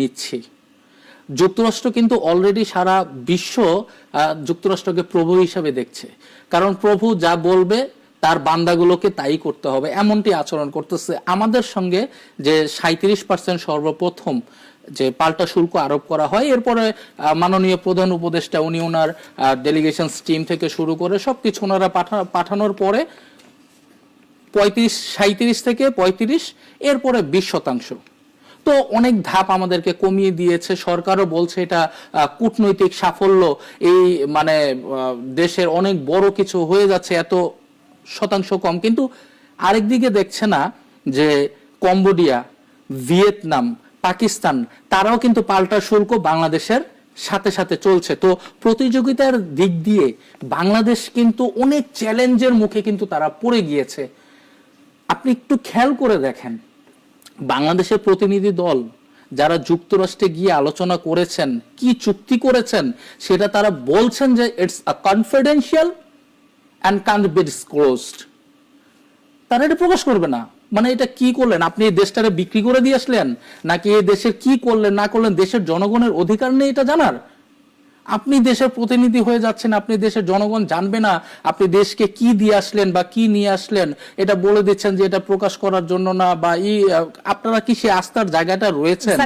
নিচ্ছি যুক্তরাষ্ট্র কিন্তু অলরেডি সারা বিশ্ব যুক্তরাষ্ট্রকে প্রভু হিসাবে দেখছে। কারণ প্রভু যা বলবে, তার বান্দাগুলোকে তাই করতে হবে, এমনটি আচরণ করতেছে। আমাদের সঙ্গে যে সাঁত্রিশ পার্সেন্ট সর্বপ্রথম যে পাল্টা শুল্ক আরোপ করা হয়, এরপরে মাননীয় প্রধান উপদেষ্টা, উনি ওনার ডেলিগেশন টিম থেকে শুরু করে সবকিছু ওনারা পাঠা- পাঠানোর পরে পঁয়ত্রিশ সাঁত্রিশ থেকে পঁয়ত্রিশ, এরপরে বিশ শতাংশ। তো অনেক ধাপ আমাদেরকে কমিয়ে দিয়েছে। সরকারও বলছে এটা কূটনৈতিক সাফল্য। এই মানে দেশের অনেক বড় কিছু হয়ে যাচ্ছে, এত শতাংশ কম। কিন্তু আরেকদিকে দেখছে না যে কম্বোডিয়া, ভিয়েতনাম, পাকিস্তান, তারাও কিন্তু পাল্টা শুল্ক বাংলাদেশের সাথে সাথে চলছে। তো প্রতিযোগিতার দিক দিয়ে বাংলাদেশ কিন্তু অনেক চ্যালেঞ্জের মুখে কিন্তু তারা পড়ে গিয়েছে। আপনি একটু খেয়াল করে দেখেন। বাংলাদেশের প্রতিনিধি দল যারা যুক্তরাষ্ট্রে গিয়ে আলোচনা করেছেন, কি চুক্তি করেছেন, সেটা তারা বলছেন যে it's a confidential and can be disclosed তারা এটা প্রকাশ করবে না। মানে এটা কি করলেন? আপনি এই দেশটারে বিক্রি করে দিয়ে আসলেন? নাকি এই দেশের কি করলেন, না করলেন? দেশের জনগণের অধিকার নেই এটা জানার? আপনি দেশের প্রতিনিধি হয়ে যাচ্ছেন, আপনি দেশের জনগণ জানবে না আপনি দেশকে কি দিয়ে আসলেন বা কি নিয়ে আসলেন, এটা বলে দিচ্ছেন যে এটা প্রকাশ করার জন্য না বা ই আপনারা কি সে আস্থার জায়গাটা রয়েছেন?